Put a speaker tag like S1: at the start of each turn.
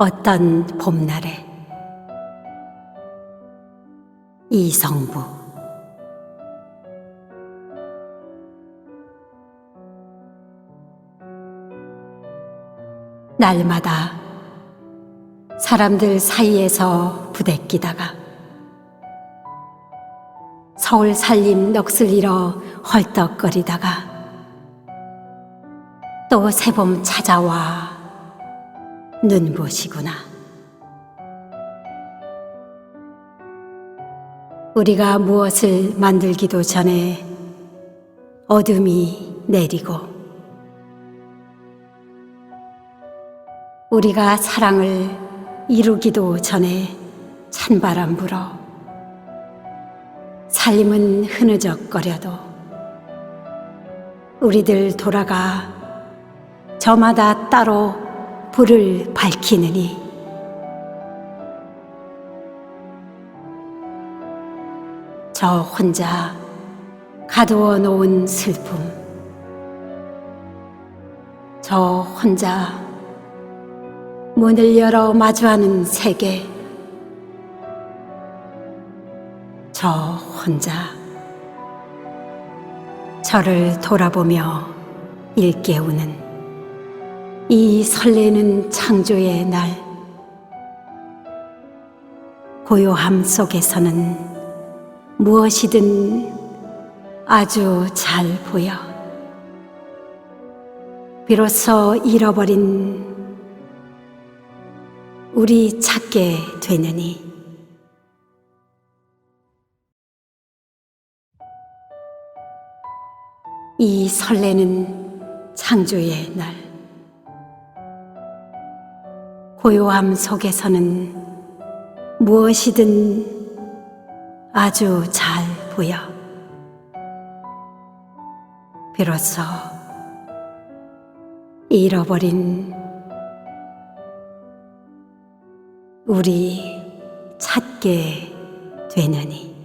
S1: 어떤 봄날에? 이성부. 날마다 사람들 사이에서 부대끼다가 서울 살림 넋을 잃어 헐떡거리다가 또 새봄 찾아와 눈부시구나. 우리가 무엇을 만들기도 전에 어둠이 내리고 우리가 사랑을 이루기도 전에 찬바람 불어 살림은 흐느적거려도 우리들 돌아가 저마다 따로 불을 밝히느니. 저 혼자 가두어 놓은 슬픔 저 혼자 문을 열어 마주하는 세계 저 혼자 저를 돌아보며 일깨우는 이 설레는 창조의 날 고요함 속에서는 무엇이든 아주 잘 보여. 비로소 잃어버린 우리 찾게 되느니. 이 설레는 창조의 날 고요함 속에서는 무엇이든 아주 잘 보여. 비로소 잃어버린 우리 찾게 되느니